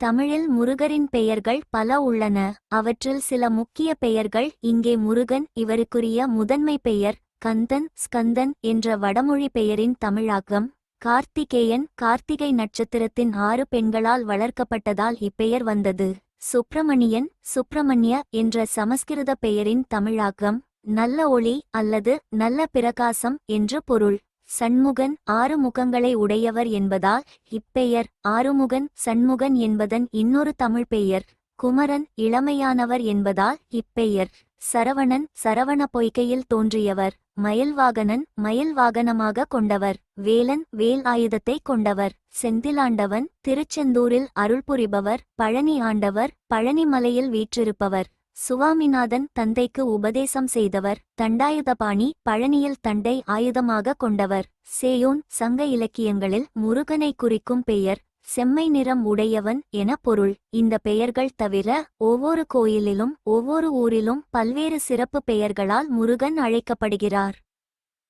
தமிழில் முருகரின் பெயர்கள் பல உள்ளன. அவற்றில் சில முக்கிய பெயர்கள் இங்கே முருகன் இவருக்குரிய முதன்மை பெயர் கந்தன் ஸ்கந்தன் என்ற வடமொழி பெயரின் தமிழாக்கம். கார்த்திகேயன் கார்த்திகை நட்சத்திரத்தின் ஆறு பெண்களால் வளர்க்கப்பட்டதால் இப்பெயர் வந்தது. சுப்பிரமணியன் சுப்பிரமணிய என்ற சமஸ்கிருத பெயரின் தமிழாக்கம். நல்ல ஒளி அல்லது நல்ல பிரகாசம் என்று பொருள். சண்முகன் ஆறு முகங்களை உடையவர் என்பதால் இப்பெயர் ஆறுமுகன் சண்முகன் என்பதன் இன்னொரு தமிழ் பெயர் குமரன் இளமையானவர் என்பதால் இப்பெயர் சரவணன் சரவண பொய்கையில் தோன்றியவர் மயில்வாகனன் மயில் வாகனமாக கொண்டவர் வேலன் வேல் ஆயுதத்தை கொண்டவர் செந்திலாண்டவன் திருச்செந்தூரில் அருள் புரிபவர் பழனி ஆண்டவர் பழனிமலையில் வீற்றிருப்பவர் சுவாமிநாதன் தந்தைக்கு உபதேசம் செய்தவர். தண்டாயுதபாணி பழனியில் தண்டை ஆயுதமாக கொண்டவர். சேயோன் சங்க இலக்கியங்களில் முருகனை குறிக்கும் பெயர். செம்மை நிறம் உடையவன் என பொருள். இந்த பெயர்கள் தவிர ஒவ்வொரு கோயிலிலும் ஒவ்வொரு ஊரிலும் பல்வேறு சிறப்பு பெயர்களால் முருகன் அழைக்கப்படுகிறார்.